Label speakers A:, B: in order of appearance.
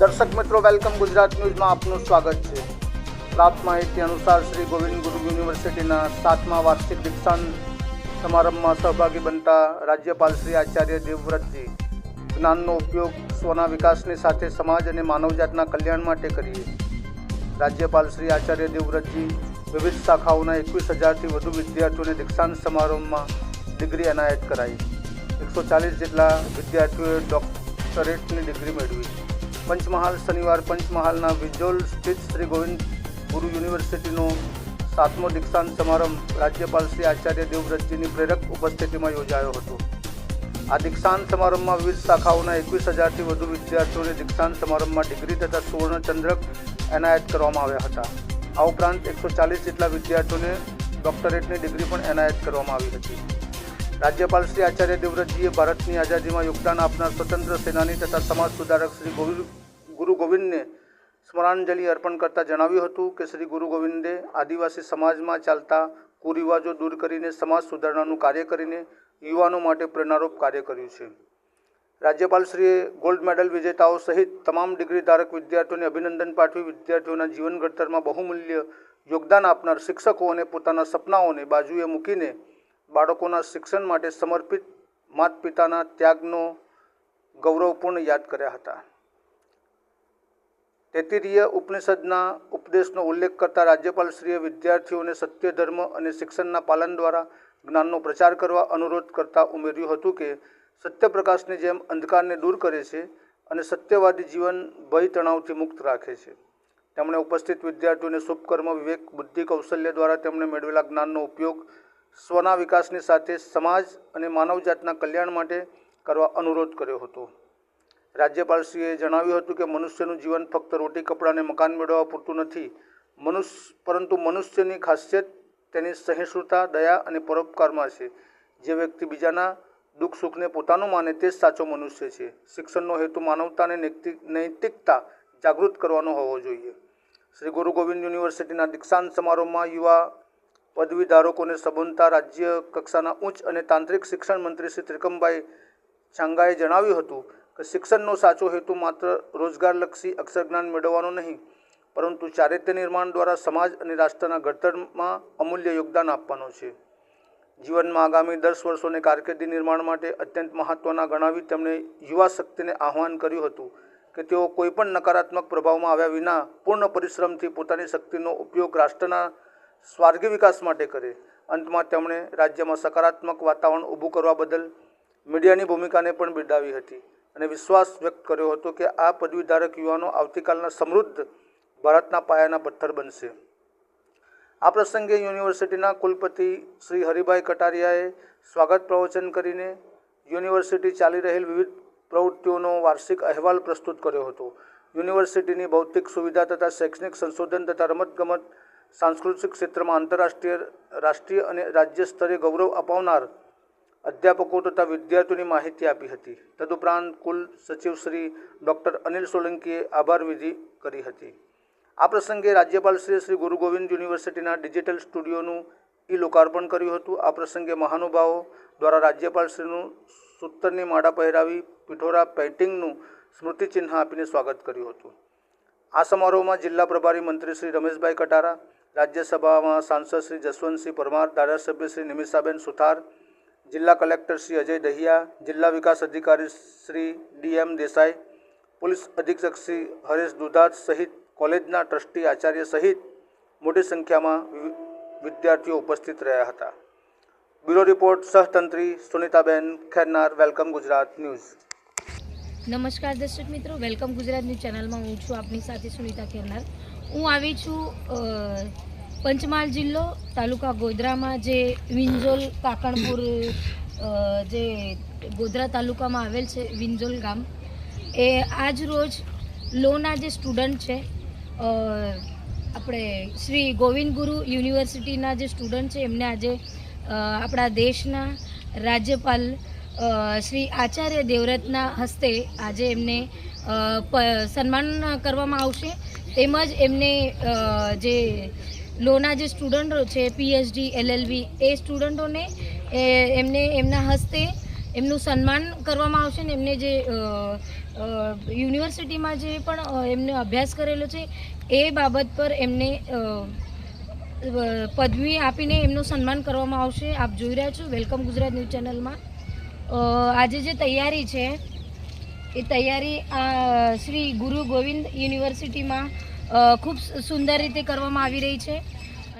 A: દર્શક મિત્રો, વેલકમ ગુજરાત ન્યૂઝમાં આપનું સ્વાગત છે. પ્રાપ્ત માહિતી અનુસાર શ્રી ગોવિંદ ગુરુ યુનિવર્સિટીના સાતમા વાર્ષિક દીક્ષાંત સમારંભમાં સહભાગી બનતા રાજ્યપાલ શ્રી આચાર્ય દેવવ્રતજી જ્ઞાનનો ઉપયોગ સ્વના વિકાસની સાથે સમાજ અને માનવજાતના કલ્યાણ માટે કરીએ. રાજ્યપાલ શ્રી આચાર્ય દેવવ્રતજી વિવિધ શાખાઓના એકવીસ હજારથી વધુ વિદ્યાર્થીઓને દીક્ષાંત સમારોહમાં ડિગ્રી એનાયત કરાઈ. એકસો ચાલીસ જેટલા વિદ્યાર્થીઓએ ડોક્ટરેટની ડિગ્રી મેળવી. પંચમહાલ શનિવાર પંચમહાલના વિજોલ સ્થિત શ્રી ગોવિંદ ગુરુ યુનિવર્સિટીનો સાતમો દીક્ષાંત સમારંભ રાજ્યપાલ શ્રી આચાર્ય દેવવ્રતજીની પ્રેરક ઉપસ્થિતિમાં યોજાયો હતો. આ દીક્ષાંત સમારંભમાં વિવિધ શાખાઓના એકવીસ હજારથી વધુ વિદ્યાર્થીઓને દીક્ષાંત સમારંભમાં ડિગ્રી તથા સુવર્ણચંદ્રક એનાયત કરવામાં આવ્યા હતા. આ ઉપરાંત એકસો ચાલીસ જેટલા વિદ્યાર્થીઓને ડોક્ટરેટની ડિગ્રી પણ એનાયત કરવામાં આવી હતી. રાજ્યપાલ શ્રી આચાર્ય દેવવ્રતજીએ ભારતની આઝાદીમાં યોગદાન આપનાર સ્વતંત્ર સેનાની તથા સમાજ સુધારક શ્રી ગુરુ ગોવિંદને સ્મરણાંજલિ અર્પણ કરતાં જણાવ્યું હતું કે શ્રી ગુરુ ગોવિંદે આદિવાસી સમાજમાં ચાલતા કુરિવાજો દૂર કરીને સમાજ સુધારણાનું કાર્ય કરીને યુવાનો માટે પ્રેરણારૂપ કાર્ય કર્યું છે. રાજ્યપાલશ્રીએ ગોલ્ડ મેડલ વિજેતાઓ સહિત તમામ ડિગ્રી ધારક વિદ્યાર્થીઓને અભિનંદન પાઠવી વિદ્યાર્થીઓના જીવન ઘડતરમાં બહુમૂલ્ય યોગદાન આપનાર શિક્ષકો અને પોતાના સપનાઓને બાજુએ મૂકીને બાળકોના શિક્ષણ માટે સમર્પિત માત પિતાના ત્યાગનો ગૌરવપૂર્ણ યાદ કર્યા હતા. તેતીરીય ઉપનિષદના ઉપદેશનો ઉલ્લેખ કરતા રાજ્યપાલશ્રીએ વિદ્યાર્થીઓને સત્ય, ધર્મ અને શિક્ષણના પાલન દ્વારા જ્ઞાનનો પ્રચાર કરવા અનુરોધ કરતા ઉમેર્યું હતું કે સત્યપ્રકાશની જેમ અંધકારને દૂર કરે છે અને સત્યવાદી જીવન ભય તણાવથી મુક્ત રાખે છે. તેમણે ઉપસ્થિત વિદ્યાર્થીઓને શુભકર્મ, વિવેક, બુદ્ધિ કૌશલ્ય દ્વારા તેમણે મેળવેલા જ્ઞાનનો ઉપયોગ સ્વના વિકાસની સાથે સમાજ અને માનવજાતના કલ્યાણ માટે કરવા અનુરોધ કર્યો હતો. રાજ્યપાલશ્રીએ જણાવ્યું હતું કે, મનુષ્યનું જીવન ફક્ત રોટી, કપડાં અને મકાન મેળવવા પૂરતું નથી. મનુષ્ય, પરંતુ મનુષ્યની ખાસિયત તેની સહિષ્ણુતા, દયા અને પરોપકારમાં છે. જે વ્યક્તિ બીજાના દુઃખ, સુખને પોતાનું માને તે જ સાચો મનુષ્ય છે. શિક્ષણનો હેતુ માનવતાને નૈતિક, નૈતિકતા જાગૃત કરવાનો હોવો જોઈએ. શ્રી ગુરુ ગોવિંદ યુનિવર્સિટીના દીક્ષાંત સમારોહમાં યુવા પદવીધારકોને સંબોધતા રાજ્ય કક્ષાના ઉચ્ચ અને તાંત્રિક શિક્ષણ મંત્રી શ્રી ત્રિકમભાઈ ચાંગાએ જણાવ્યું હતું કે શિક્ષણનો સાચો હેતુ માત્ર રોજગારલક્ષી અક્ષરજ્ઞાન મેળવવાનો નહીં, પરંતુ ચારિત્ર્ય નિર્માણ દ્વારા સમાજ અને રાષ્ટ્રના ઘડતરમાં અમૂલ્ય યોગદાન આપવાનો છે. જીવનમાં આગામી દસ વર્ષોને કારકિર્દી નિર્માણ માટે અત્યંત મહત્ત્વના ગણાવી તેમણે યુવા શક્તિને આહ્વાન કર્યું હતું કે તેઓ કોઈપણ નકારાત્મક પ્રભાવમાં આવ્યા વિના પૂર્ણ પરિશ્રમથી પોતાની શક્તિનો ઉપયોગ રાષ્ટ્રના સ્વાર્ગી વિકાસ માટે કરે. અંતમાં તેમણે રાજ્યમાં સકારાત્મક વાતાવરણ ઊભું કરવા બદલ મીડિયાની ભૂમિકાને પણ બિરદાવી હતી અને વિશ્વાસ વ્યક્ત કર્યો હતો કે આ પદવીધારક યુવાનો આવતીકાલના સમૃદ્ધ ભારતના પાયાના પથ્થર બનશે. આ પ્રસંગે યુનિવર્સિટીના કુલપતિ શ્રી હરિભાઈ કટારિયાએ સ્વાગત પ્રવચન કરીને યુનિવર્સિટી ચાલી રહેલ વિવિધ પ્રવૃત્તિઓનો વાર્ષિક અહેવાલ પ્રસ્તુત કર્યો હતો. યુનિવર્સિટીની ભૌતિક સુવિધા તથા શૈક્ષણિક સંશોધન તથા રમતગમત સાંસ્કૃતિક ક્ષેત્રમાં આંતરરાષ્ટ્રીય, રાષ્ટ્રીય અને રાજ્ય સ્તરે ગૌરવ અપાવનાર અધ્યાપકો તથા વિદ્યાર્થીઓની માહિતી આપી હતી. તદુપરાંત કુલ સચિવ શ્રી ડૉક્ટર અનિલ સોલંકીએ આભાર વિધિ કરી હતી. આ પ્રસંગે રાજ્યપાલ શ્રી શ્રી ગુરુ ગોવિંદ યુનિવર્સિટીના ડિજિટલ સ્ટુડિયોનું ઈ લોકાર્પણ કર્યું હતું. આ પ્રસંગે મહાનુભાવો દ્વારા રાજ્યપાલશ્રીનું સૂતરની માળા પહેરાવી પિઠોરા પેઇન્ટિંગનું સ્મૃતિચિહ્ન આપીને સ્વાગત કર્યું હતું. આ સમારોહમાં જિલ્લા પ્રભારી મંત્રી શ્રી રમેશભાઈ કટારા રાજ્યસભામાં સાંસદ શ્રી જસવંતસિંહ પરમાર, ધારાસભ્ય શ્રી નિમિષાબેન સુથાર, જિલ્લા કલેક્ટર શ્રી અજય દહિયા, જિલ્લા વિકાસ અધિકારી શ્રી ડીએમ દેસાઈ, પોલીસ અધિક્ષક શ્રી હરેશ દુધાત સહિત કોલેજના ટ્રસ્ટી આચાર્ય સહિત મોટી સંખ્યામાં વિદ્યાર્થીઓ ઉપસ્થિત રહ્યા હતા. બ્યુરો રિપોર્ટ, સહતંત્રી સુનિતાબેન ખેરનાર, વેલકમ ગુજરાત ન્યૂઝ.
B: નમસ્કાર દર્શક મિત્રો, વેલકમ ગુજરાત ન્યૂઝ ચેનલમાં હું છું આપની સાથે સુનિતા ખેરનાર. હું આવી છું પંચમહાલ જિલ્લો, તાલુકા ગોધરામાં જે વિંજોલ કાકણપુર જે ગોધરા તાલુકામાં આવેલ છે વિંજોલ ગામ, એ આજ રોજ લોના જે સ્ટુડન્ટ છે આપણે શ્રી ગોવિંદ ગુરુ યુનિવર્સિટીના જે સ્ટુડન્ટ છે, એમને આજે આપણા દેશના રાજ્યપાલ શ્રી આચાર્ય દેવવ્રતના હસ્તે આજે એમને સન્માન કરવામાં આવશે. તેમજ એમને જે લોના જે સ્ટુડન્ટો છે પીએચડી એલએલબી એ સ્ટુડન્ટોને એમને એમના હસ્તે એમનું સન્માન કરવામાં આવશે ને એમને જે યુનિવર્સિટીમાં જે પણ એમને અભ્યાસ કરેલો છે, એ બાબત પર એમને પદવી આપીને એમનું સન્માન કરવામાં આવશે. આપ જોઈ રહ્યા છો, વેલકમ ગુજરાત ન્યૂઝ ચેનલમાં. આજે જે તૈયારી છે એ તૈયારી શ્રી ગુરુ ગોવિંદ યુનિવર્સિટીમાં ખૂબ સુંદર રીતે કરવામાં આવી રહી છે.